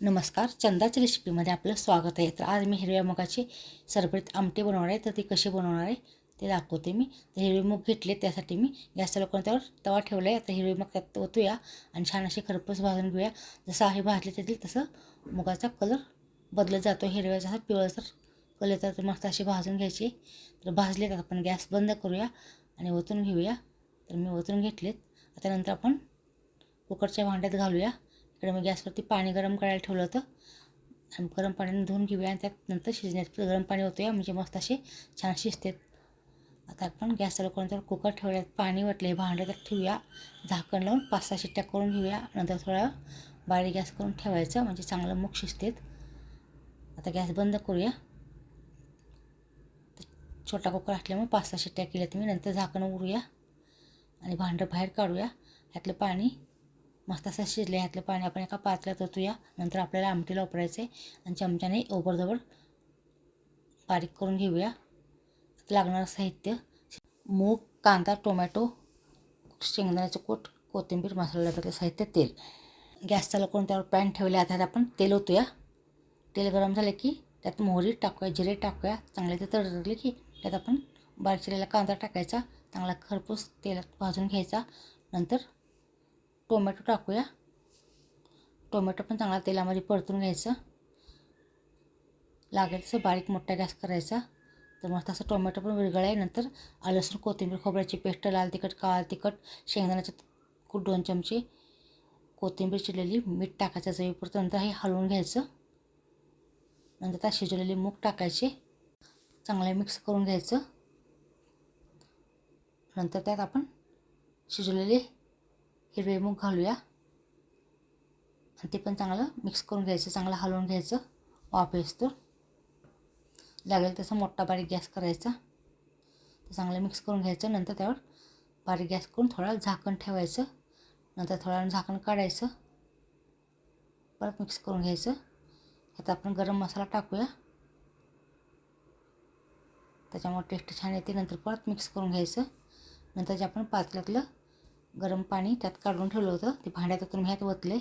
नमस्कार चंदाच्या रेसिपीमध्ये आपलं स्वागत आहे. तर आज मी हिरव्या मुगाची सरबरीत आमटी बनवणार आहे. तर ती कशी बनवणार आहे ते दाखवते मी. तर हिरवे मूग घेतले त्यासाठी मी गॅस लोकांना त्यावर तवा ठेवला आहे आता हिरवे मूग त्यात ओतूया आणि छान असे खरपूस भाजून घेऊया. जसं आहे भाजले त्यातील तसं मुगाचा कलर बदलत जातो. हिरव्या जसा पिवळसर कलर येतात तर मस्त असे भाजून घ्यायचे. तर भाजले तर आपण गॅस बंद करूया आणि ओतून घेऊया. तर मी ओतून घेतलेत. आता नंतर आपण कुकरच्या भांड्यात घालूया. इकडे मी गॅसवरती पाणी गरम करायला ठेवलं होतं. आणि गरम पाण्याने धुवून घेऊया आणि त्यात नंतर शिजण्यात गरम पाणी होतोया म्हणजे मस्त असे छान शिजतात. आता आपण गॅस चालू करून त्यावर कुकर ठेवल्यात. पाणी वाटले भांडं त्यात ठेवूया. झाकण लावून पाच सहा शिट्ट्या करून घेऊया. नंतर थोडा बारीक गॅस करून ठेवायचं. म्हणजे चांगलं मुख शिजतात. आता गॅस बंद करूया. छोटा कुकर असल्यामुळे पाच सहा शिट्ट्या केल्या मी नंतर झाकण उरूया आणि भांडं बाहेर काढूया. ह्यातलं पाणी मस्त असं शिजले ह्यातलं पाणी आपण एका पातळ्यात ओतूया. नंतर आपल्याला आमटीला वापरायचं आहे आणि चमच्याने ओबडधोबड बारीक करून घेऊया. लागणारं साहित्य. मूग कांदा टोमॅटो शेंगदाण्याचं कोट कोथिंबीर मसाला लागतं साहित्य तेल. गॅस चालू करून त्यावर पॅन ठेवले आता आपण तेल ओतूया. तेल गरम झाले की त्यात मोहरी टाकूया जिरे टाकूया. चांगले ते तडतडले की त्यात आपण बारीक चिरलेला कांदा टाकायचा. चांगला खरपूस तेलात भाजून घ्यायचा. नंतर टोमॅटो टाकूया. टोमॅटो पण चांगला तेलामध्ये परतून घ्यायचं. लागेल तसं बारीक मोठा गॅस करायचा. तर मस्त असं टोमॅटो पण विरगळ नंतर लसूण कोथिंबीर खोबऱ्याची पेस्ट लाल तिखट काळ तिखट शेंगदाण्याचे कूट दोन चमचे कोथिंबीर चिरलेली मीठ टाकायचं. चवीपुरतं नंतर हे हलवून घ्यायचं. नंतर त्यात शिजवलेले मूग टाकायचे. चांगले मिक्स करून घ्यायचं. नंतर त्यात आपण शिजवलेले हिरवे मूग घालूया. आणि ते पण चांगलं मिक्स करून घ्यायचं चांगलं हलवून घ्यायचं. वाफ तर लागेल तसं मोठा बारीक गॅस करायचा. ते चांगलं मिक्स करून घ्यायचं. नंतर त्यावर बारीक गॅस करून थोडा झाकण ठेवायचं. नंतर थोडा झाकण काढायचं. परत मिक्स करून घ्यायचं. आता आपण गरम मसाला टाकूया. त्याच्यामुळे टेस्ट छान येते. नंतर परत मिक्स करून घ्यायचं. नंतर जे आपण पातेल्यातलं गरम पाणी त्यात काढून ठेवलं होतं. ते भांड्यातून ह्यात ओतले.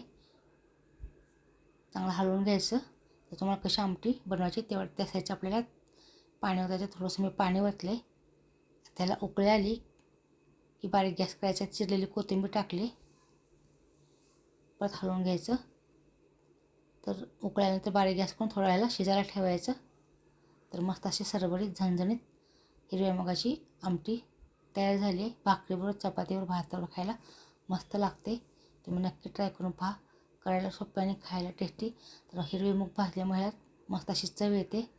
चांगलं हलवून घ्यायचं. तर तुम्हाला कशी आमटी बनवायची तेव्हा त्या साईडचं आपल्याला. पाणी ओतायचं थोडंसं मी पाणी ओतले. त्याला उकळी आली की बारीक गॅस करायचा. चिरलेली कोथिंबीर टाकली. परत हलवून घ्यायचं. तर उकळल्यानंतर बारीक गॅस करून थोड्या वेळेला शिजायला ठेवायचं. तर मस्त अशी सरबरीत झणझणीत हिरव्या मगाची आमटी तयार झाली भाकरीबरोबर चपातीवर भातावर खायला मस्त लागते. तुम्ही नक्की ट्राय करून पहा. करायला सोपे आणि खायला टेस्टी तर हिरवी मूग भाजल्यामुळे मस्त अशी चव येते.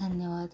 धन्यवाद.